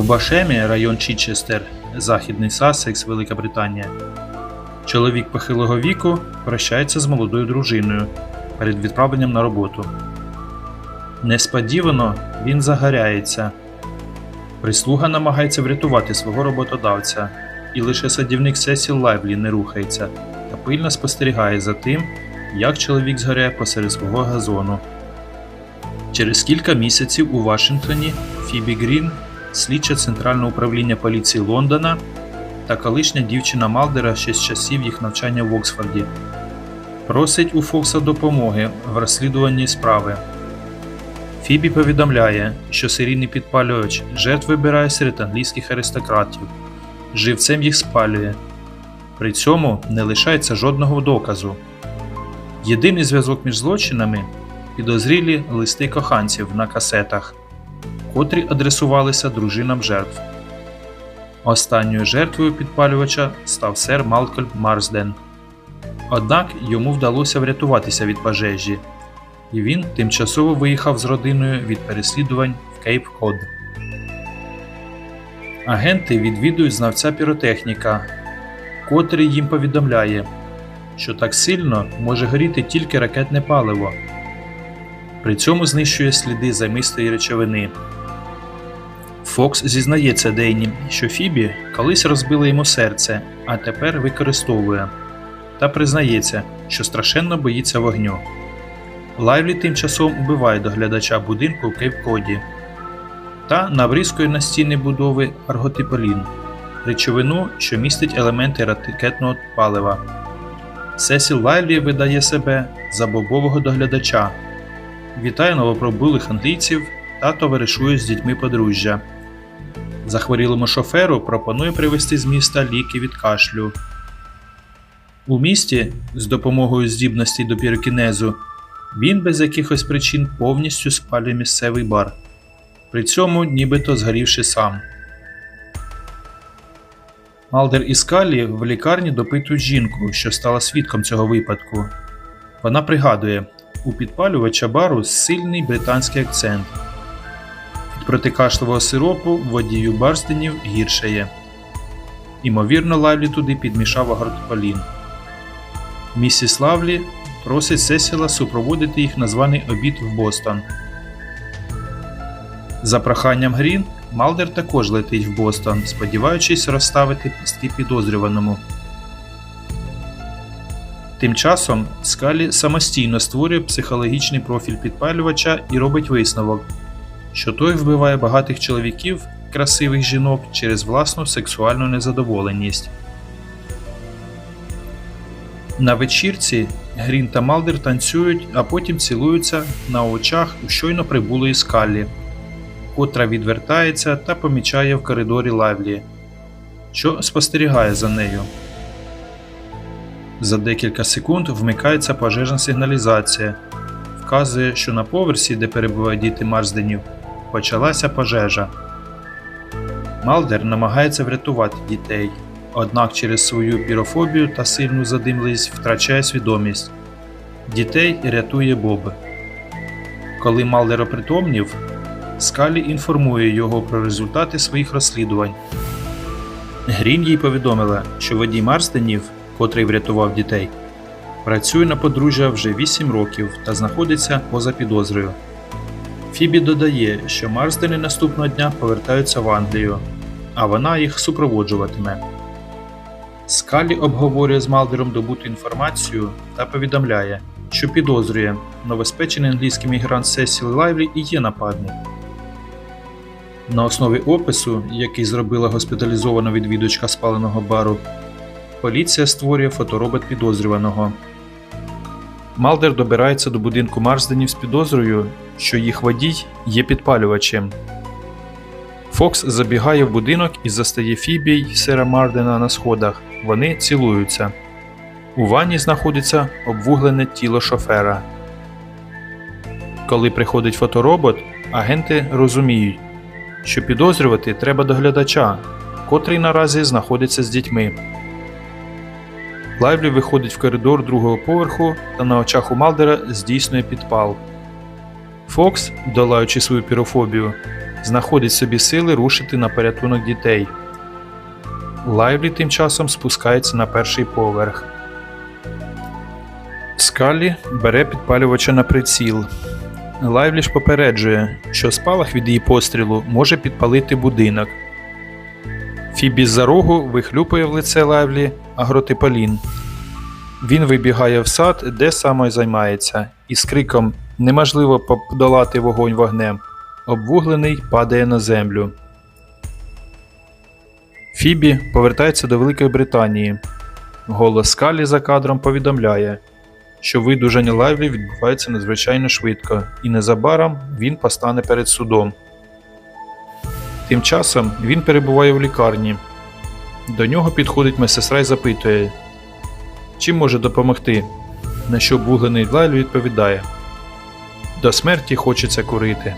В Башемі, район Чічестер, Західний Сассекс, Велика Британія. Чоловік похилого віку прощається з молодою дружиною перед відправленням на роботу. Несподівано він загоряється. Прислуга намагається врятувати свого роботодавця, і лише садівник Сесіл Лайвлі не рухається та пильно спостерігає за тим, як чоловік згоряє посеред свого газону. Через кілька місяців у Вашингтоні Фібі Грін, слідча Центрального управління поліції Лондона та колишня дівчина Малдера ще з часів їх навчання в Оксфорді, просить у Фокса допомоги в розслідуванні справи. Фібі повідомляє, що серійний підпалювач жертв вибирає серед англійських аристократів, живцем їх спалює. При цьому не лишається жодного доказу. Єдиний зв'язок між злочинами підозрілі листи коханців на касетах, котрі адресувалися дружинам жертв. Останньою жертвою підпалювача став сер Малкольм Марсден. Однак йому вдалося врятуватися від пожежі, і він тимчасово виїхав з родиною від переслідувань в Кейп Код. Агенти відвідують знавця піротехніка, котрий їм повідомляє, що так сильно може горіти тільки ракетне паливо. При цьому знищує сліди замистої речовини. Фокс зізнається Дейні, що Фібі колись розбила йому серце, а тепер використовує, та признається, що страшенно боїться вогню. Лайвлі тим часом убиває доглядача будинку в Кейп-Коді та набризкує на стіни будови арготиполін, речовину, що містить елементи ракетного палива. Сесіл Лайлі видає себе за бобового доглядача, вітає новопробулих англійців та товаришує з дітьми подружжя. Захворілому шоферу пропонує привезти з міста ліки від кашлю. У місті з допомогою здібності до пірокінезу він без якихось причин повністю спалює місцевий бар, при цьому нібито згорівши сам. Малдер і Скалі в лікарні допитують жінку, що стала свідком цього випадку. Вона пригадує, у підпалювача бару сильний британський акцент. Від протикашлового сиропу водію Барстенів гіршає. Імовірно, Лавлі туди підмішав агротополін. Місіс Лавлі просить Сесіла супроводити їх на званий обід в Бостон. За проханням Грін, Малдер також летить в Бостон, сподіваючись розставити пастки підозрюваному. Тим часом Скалі самостійно створює психологічний профіль підпалювача і робить висновок, що той вбиває багатих чоловіків, красивих жінок через власну сексуальну незадоволеність. На вечірці Грін та Малдер танцюють, а потім цілуються на очах у щойно прибулої скалі, котра відвертається та помічає в коридорі Лавлі, що спостерігає за нею. За декілька секунд вмикається пожежна сигналізація, вказує, що на поверсі, де перебувають діти Марсденів, почалася пожежа. Малдер намагається врятувати дітей, однак через свою пірофобію та сильну задимливість втрачає свідомість. Дітей рятує Боб. Коли Малдер опритомнів, Скалі інформує його про результати своїх розслідувань. Грін їй повідомила, що водій Марстенів, котрий врятував дітей, працює на подружжя вже 8 років та знаходиться поза підозрою. Фібі додає, що Марсдени наступного дня повертаються в Англію, а вона їх супроводжуватиме. Скалі обговорює з Малдером добуту інформацію та повідомляє, що підозрює, новоспечений англійський мігрант Сесіл Лайвлі і є нападник. На основі опису, який зробила госпіталізована відвідувачка спаленого бару, поліція створює фоторобот підозрюваного. Малдер добирається до будинку Марсденів з підозрою, що їх водій є підпалювачем. Фокс забігає в будинок і застає Фібі й сера Мардена на сходах. Вони цілуються. У ванні знаходиться обвуглене тіло шофера. Коли приходить фоторобот, агенти розуміють, що підозрювати треба доглядача, котрий наразі знаходиться з дітьми. Лайвлі виходить в коридор другого поверху та на очах у Малдера здійснює підпал. Фокс, долаючи свою пірофобію, знаходить собі сили рушити на порятунок дітей. Лайвлі тим часом спускається на перший поверх. Скалі бере підпалювача на приціл. Лайвлі ж попереджує, що спалах від її пострілу може підпалити будинок. Фібі з-за рогу вихлюпує в лице Лайвлі агротиполін. Він вибігає в сад, де саме займається, і з криком Неможливо подолати вогонь вогнем. Обвуглений падає на землю. Фібі повертається до Великої Британії. Голос Скалі за кадром повідомляє, що видужання Лайвлі відбувається надзвичайно швидко, і незабаром він постане перед судом. Тим часом він перебуває в лікарні. До нього підходить медсестра і запитує, чим може допомогти, на що обвуглений Лайль відповідає: До смерті хочеться курити.